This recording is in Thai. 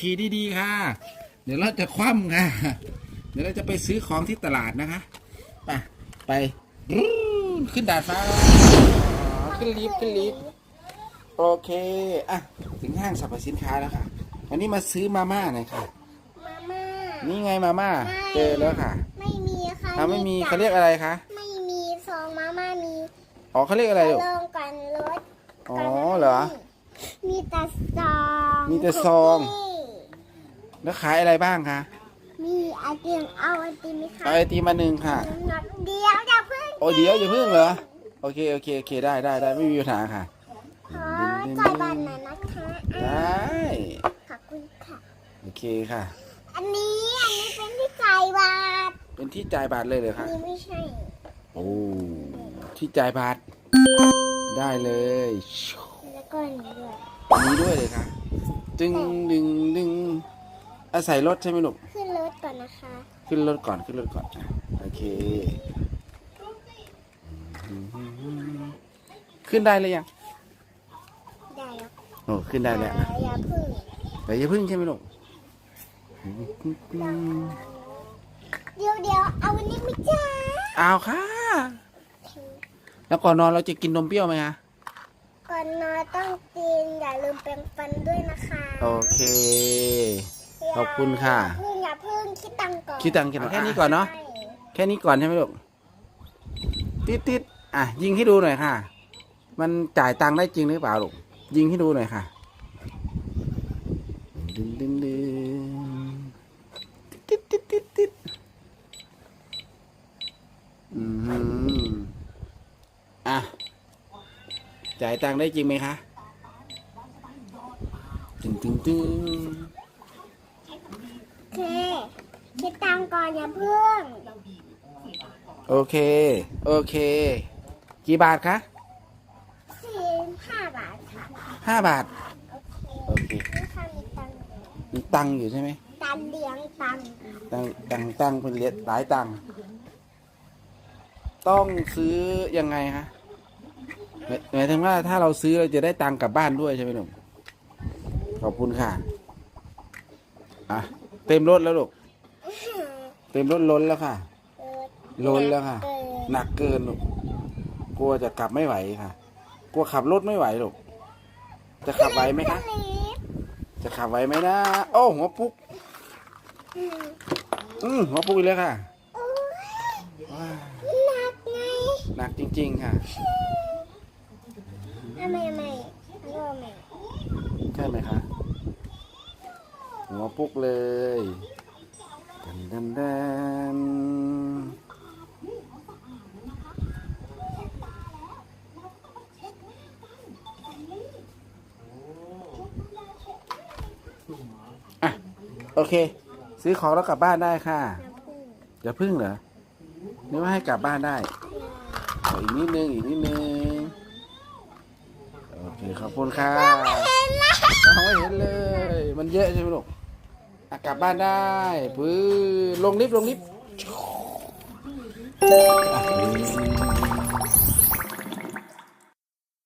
ขี่ดีๆค่ะ เดี๋ยวเราจะคว่ำค่ะ เดี๋ยวเราจะไปซื้อของที่ตลาดนะคะ ไปไปขึ้นดาดฟ้า ขึ้นลิฟต์ขึ้นลิฟต์โอเค อะ ถึงห้างสรรพสินค้าแล้วค่ะ วันนี้มาซื้อมาม่าหน่อยค่ะ มาม่า นี่ไงมาม่า เจอแล้วค่ะ ไม่มีค่ะถ้าไม่มีเขาเรียกอะไรคะ ไม่มีซองมาม่ามี อ๋อเขาเรียกอะไรลลูกงกันรถอ๋อเหรอ มีแต่ซองมีแต่ซองคุกกี้แล้วขายอะไรบ้างคะมีไอติมเอาไอติมไหมคะเอาไอติมมาหนึ่งค่ะนับเดียวอย่าเพิ่งโอ้เดี๋ยวอย่าเพิ่งเหรอ โอเคโอเคโอเคได้ได้ได้ไม่มีปัญหาค่ะ ขอจ่ายบัตรหน่อยนะคะไดอะ้ ขอบคุณค่ะ โอเคค่ะ อันนี้อันนี้เป็นที่จ่ายบัตรเป็นที่จ่ายบัตรเลยเหรอคะนี่ไม่ใช่ โอ้ ที่จ่ายบัตรได้เลย แล้วก็อันนี้ด้วยอันนี้ด้วยเลยค่ะดึงดึงดึงอาศัยรถใช่ไหมลูกขึ้นรถก่อนนะคะ ขึ้นรถก่อนขึ้นรถก่อนอะโอเค ขึ้นได้เลยยังได้แล้วโอ้ขึ้นได้แล้วอย่าเพิ่งแต่อย่าพึ่งใช่ไหมลูกเดี๋ยวเดี๋ยวเอาอันนี้ไหม่จ้า เอาค่ะ แล้วก่อนนอนเราจะกินนมเปรี้ยวไหมคะก่อนนอนต้องกินอย่าลืมแปรงฟันด้วยนะคะโอเค ขอบคุณค่ะ อย่าเพิ่งอย่าเพิ่งคิดตังค์ก่อนคิดตังค์กันแค่นี้ก่อนเนาะแค่นี้ก่อนใช่ไหมลูกติดติดอะ ยิงให้ดูหน่อยค่ะ มันจ่ายตังค์ได้จริงหรือเปล่าลูกยิงให้ดูหน่อยค่ะดึงดึงดึงติดติดติดติดอืมอะ จ่ายตังค์ได้จริงไหมคะตึงตึงตึงโอเคคิดตังค์ก่อนอย่าเพิ่งโอเค โอเค กี่บาทคะสี่ห้าบาทค่ะห้าบาท โอเคโอเคนี่ค่ะมีตังค์มีตังค์อยู่ใช่ไหมตังค์เลี้ยงตังค์ตังค์ตังค์ตังค์เป็นเหรียญหลายตังค์ต้องซื้อยังไงฮะ หมายหมายถึงว่าถ้าเราซื้อเราจะได้ตังค์กลับบ้านด้วยใช่ไหมหนุ่มขอบคุณค่ะอะเต็มรถแล้วลูกเต็มรถล้นแล้วค่ะเออล้นแล้วค่ะเกินหนักเกินลูกกลัวจะกลับไม่ไหวค่ะ กลัวขับรถไม่ไหวลูกจะขับไหวไหมคะขึ้นลิฟต์จะขับไหวไหมนะโอ้หัวปุ๊กอืมอืมหัวปุ๊กอีกแล้วค่ะโอ้ยว้าหนักไงหนักจริง ๆ ค่ะ ทำไมไม่ทำไม ใช่ไหมคะหัวปุ๊กเลยดันดันดันโอเค ซื้อของแล้วกลับบ้านได้ค่ะน้ำผึ้งอย่าพึ่งเหรอนึกว่าให้กลับบ้านได้อีกนิดนึงอีกนิดนึงโอเคขอบคุณค่ะ มองไม่เห็นเลย มันเยอะใช่ไหมลูกอะกลับบ้านได้พื้นลงลิฟต์ลงลิฟต์